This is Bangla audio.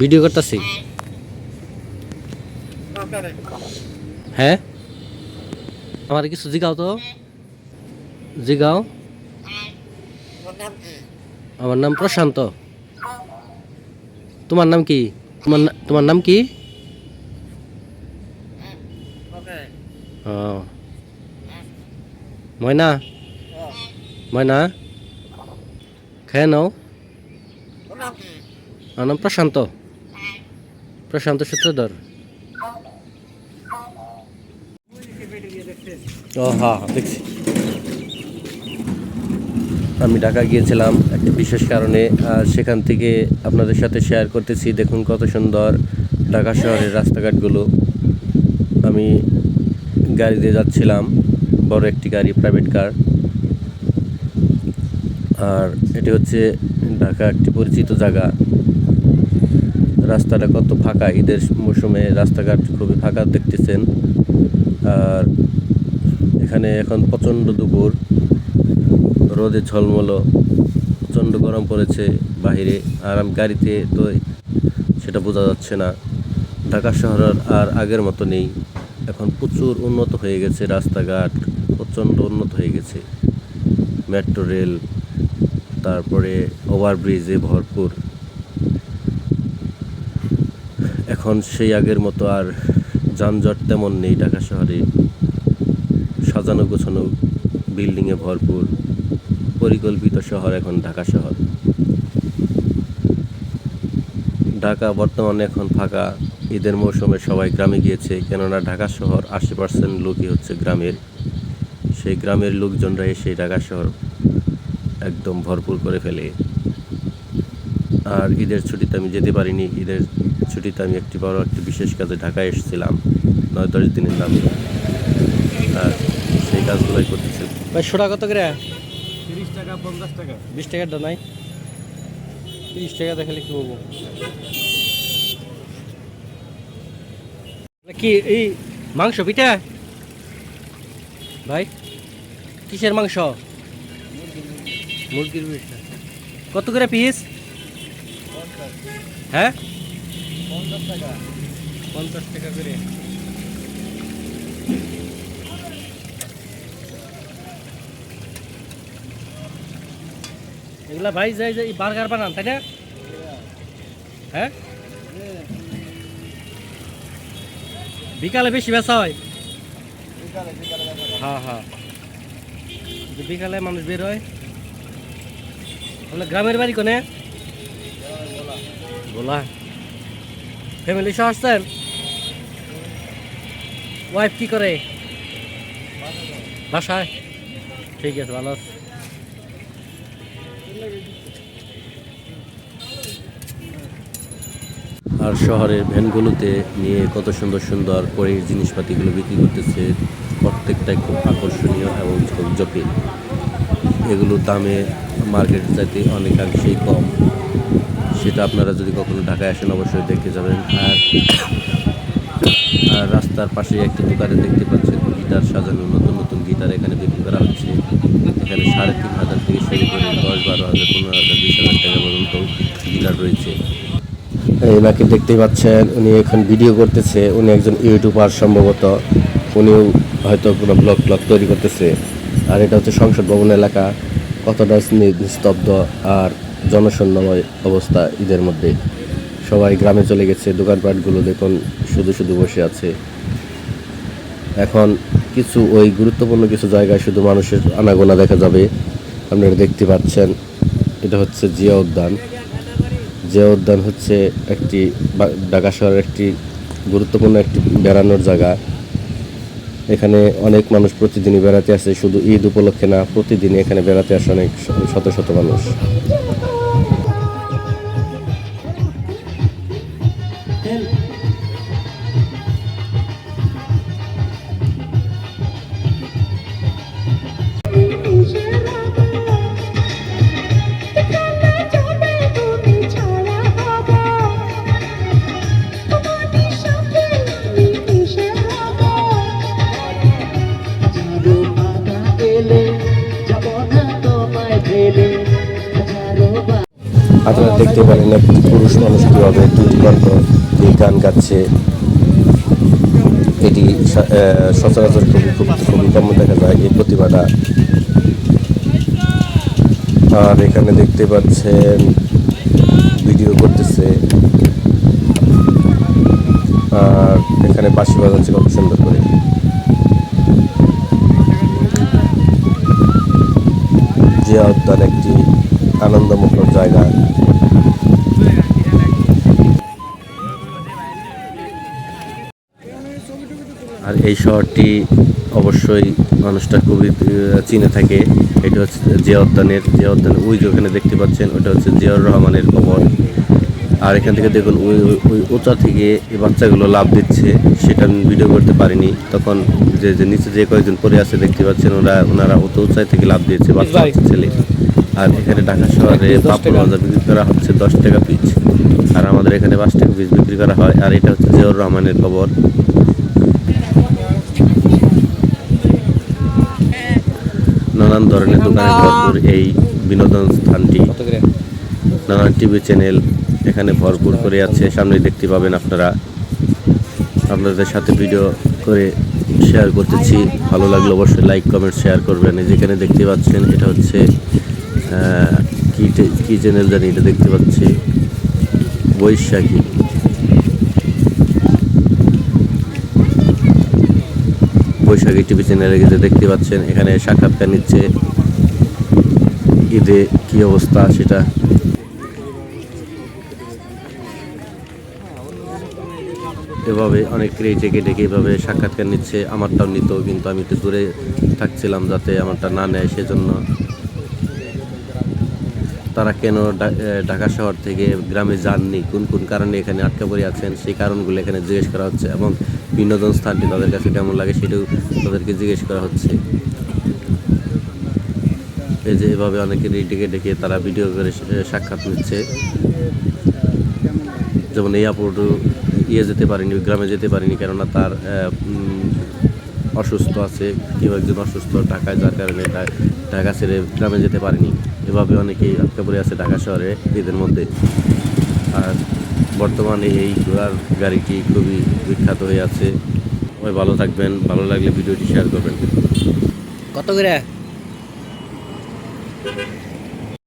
ভিডিও করতেছি। হ্যাঁ? আমার কিছু জিগাও তো। জিগাও। আমার নাম প্রশান্ত। তোমার নাম কি? তোমার তোমার নাম কি? ময়না? ময়না? খেয়ে নাও। আমার নাম প্রশান্ত। প্রশান্ত সূত্রধর। ও দেখছি। আমি ঢাকা গিয়েছিলাম একটা বিশেষ কারণে সেখান থেকে আপনাদের সাথে শেয়ার করতেছি। দেখুন কত সুন্দর ঢাকা শহরের রাস্তাঘাটগুলো। আমি গাড়ি দিয়ে যাচ্ছিলাম, বড় একটি গাড়ি প্রাইভেট কার আর এটি হচ্ছে ঢাকা একটি পরিচিত জায়গা। রাস্তাটা কত ফাঁকা, ঈদের মৌসুমে রাস্তাঘাট খুবই ফাঁকা দেখতেছেন। আর এখানে এখন প্রচণ্ড দুপুর, রোদে ঝলমলো, প্রচণ্ড গরম পড়েছে বাহিরে, আর আমি গাড়িতে তো সেটা বোঝা যাচ্ছে না। ঢাকা শহর আর আগের মতো নেই। এখন প্রচুর উন্নত হয়ে গেছে রাস্তাঘাট, প্রচণ্ড উন্নত হয়ে গেছে। মেট্রো রেল, তারপরে ওভারব্রিজে ভরপুর। এখন সেই আগের মতো আর যানজট তেমন নেই ঢাকা শহরে। সাজানো গোছানো বিল্ডিংয়ে ভরপুর পরিকল্পিত শহর এখন ঢাকা শহর। ঢাকা বর্তমানে এখন ফাঁকা। ঈদের মৌসুমে সবাই গ্রামে গিয়েছে, কেননা ঢাকা শহর আশি পার্সেন্ট লোকই হচ্ছে গ্রামের। সেই গ্রামের লোকজনরা এসে ঢাকা শহর একদম ভরপুর করে ফেলে। আর ঈদের ছুটিতে আমি যেতে পারিনি। ঈদের ছুটিতে আমি একটি বড় একটি বিশেষ কাজে ঢাকায় এসেছিলাম। নয় দশ দিনের নামে। আর সেই কাজগুলোই করতেছি। ভাই সোটা কত করে? তিরিশ টাকা পঞ্চাশ টাকা। বিশ টাকার দাম নাই। তিরিশ টাকা দেখালে কি বলব? কি এই মাংস পিঠা? ভাই কিসের মাংস? মুরগির পিঠা। কত করে পিস? হ্যাঁ? পঞ্চাশ টাকা। পঞ্চাশ টাকা করে। এগুলা ভাই যাই যাই বার্গার বানান তাই না? হ্যাঁ? বিকালে বেশি বেচা হয়? হ্যাঁ হ্যাঁ। বিকালে মানুষ বের হয় গ্রামের বাড়ি কোনে? বলা ফ্যামিলি সহ আসছেন? ওয়াইফ কি করে? বাসায়? ঠিক আছে, ভালো আর শহরের ভ্যানগুলোতে নিয়ে কত সুন্দর সুন্দর করে জিনিসপাতিগুলো বিক্রি করতেছে, প্রত্যেকটাই খুব আকর্ষণীয় এবং জটিল। এগুলোর দামে মার্কেট চাইতে অনেকাংশেই কম। সেটা আপনারা যদি কখনো ঢাকায় আসেন, অবশ্যই দেখতে যাবেন। আর রাস্তার পাশে একটি দোকানে দেখতে পাচ্ছেন গিটার সাজানো, নতুন নতুন গিটার এখানে বিক্রি করা হচ্ছে। এখানে সাড়ে তিন হাজার থেকে শুরু করে দশ, বারো হাজার, পনেরো হাজার, বিশ হাজার টাকা পর্যন্ত গিটার রয়েছে। এনাকে দেখতেই পাচ্ছেন, উনি এখন ভিডিও করতেছে, উনি একজন ইউটিউবার সম্ভবত। উনিও হয়তো কোনো ব্লগ ব্লগ তৈরি করতেছে। আর এটা হচ্ছে সংসদ ভবন এলাকা, কতটা নিস্তব্ধ, আর জনশূন্যময় অবস্থা ঈদের মধ্যে। সবাই গ্রামে চলে গেছে, দোকানপাটগুলো দেখুন, শুধু শুধু বসে আছে। এখন কিছু ওই গুরুত্বপূর্ণ কিছু জায়গায় শুধু মানুষের আনাগোনা দেখা যাবে। আপনারা দেখতে পাচ্ছেন, এটা হচ্ছে জিয়া উদ্যান। জিয়া উদ্যান হচ্ছে একটি ঢাকা শহরের একটি গুরুত্বপূর্ণ একটি বেড়ানোর জায়গা। এখানে অনেক মানুষ প্রতিদিনই বেড়াতে আসে, শুধু ঈদ উপলক্ষে না, প্রতিদিনই এখানে বেড়াতে আসে অনেক শত শত মানুষ। আপনারা দেখতে পারেন এক পুরুষ মানুষ কীভাবে কণ্ঠ দিয়ে গান গাচ্ছে। এটি সচরাচর খুবই খুব খুবই কম দেখা যায় এই প্রতিভাটা। আর এখানে দেখতে পাচ্ছেন, ভিডিও করতেছে। আর এখানে বাঁশি বাজাচ্ছে কত সুন্দর করে। জিয়া উদ্যান একটি আনন্দমুখর জায়গা। আর এই শহরটি অবশ্যই মানুষটা খুবই চিনে থাকে। এটা হচ্ছে জিয়া উদ্যানের জিয়া উদ্যান ওই যে ওখানে দেখতে পাচ্ছেন ওটা হচ্ছে জিয়াউর রহমানের কবর। আর এখান থেকে দেখুন ওই ওই- উঁচা থেকে এই বাচ্চাগুলো লাভ দিচ্ছে। সেটা আমি ভিডিও করতে পারিনি। তখন যে যে নিচে যে কয়েকজন পড়ে আছে দেখতে পাচ্ছেন ওরা ওনারা অত উঁচাই থেকে লাভ দিয়েছে বাচ্চা বাচ্চা ছেলে। আর এখানে ঢাকা শহরে পাপড় বাজার বিক্রি করা হচ্ছে দশ টাকা পিস আর আমাদের এখানে পাঁচ টাকা পিস বিক্রি করা হয়। আর এটা হচ্ছে জিয়াউর রহমানের কবর। নানান ধরনের দোকানে ভরপুর এই বিনোদন স্থানটি। নানান টিভি চ্যানেল এখানে ভরপুর করে আছে। সামনে দেখতে পাবেন আপনারা। আপনাদের সাথে ভিডিও করে শেয়ার করতেছি। ভালো লাগলে অবশ্যই লাইক কমেন্ট শেয়ার করবেন। যেখানে দেখতে পাচ্ছেন এটা হচ্ছে কী কী চ্যানেল জানি এটা দেখতে পাচ্ছি। বৈশাখী। বৈশাখী টিভি চ্যানেলে গিয়ে দেখতে পাচ্ছেন, এখানে সাক্ষাৎকার নিচ্ছে। ঈদে কি অবস্থা সেটা? এভাবে অনেক ডেকে ডেকে এভাবে সাক্ষাৎকার নিচ্ছে। আমারটাও নিত কিন্তু আমি একটু দূরে থাকছিলাম যাতে আমারটা না নেয়, সেজন্য তারা কেন ঢাকা শহর থেকে গ্রামে যাননি? কোন কোন কারণে এখানে আটকা পড়ে আছেন? সেই কারণগুলো এখানে জিজ্ঞেস করা হচ্ছে এবং বিনোদন স্থানটি তাদের কাছে কেমন লাগে সেটাও তাদেরকে জিজ্ঞেস করা হচ্ছে। এই যে এভাবে অনেকে ডেকে ডেকে তারা ভিডিও করে সাক্ষাৎ নিচ্ছে। যেমন এই আপুটু ইয়ে যেতে পারেনি, গ্রামে যেতে পারেনি, কেননা তার অসুস্থ আছে, কেউ একজন অসুস্থ, ঢাকায় যার কারণে ঢাকা ছেড়ে গ্রামে যেতে পারেনি। এভাবে অনেকেই আটকা পড়ে আছে ঢাকা শহরে এদের মধ্যে। আর বর্তমানে এই ঘোড়ার গাড়িটি খুবই বিখ্যাত হয়ে আছে। সবাই ভালো থাকবেন, ভালো লাগলে ভিডিওটি শেয়ার করবেন। কত করে?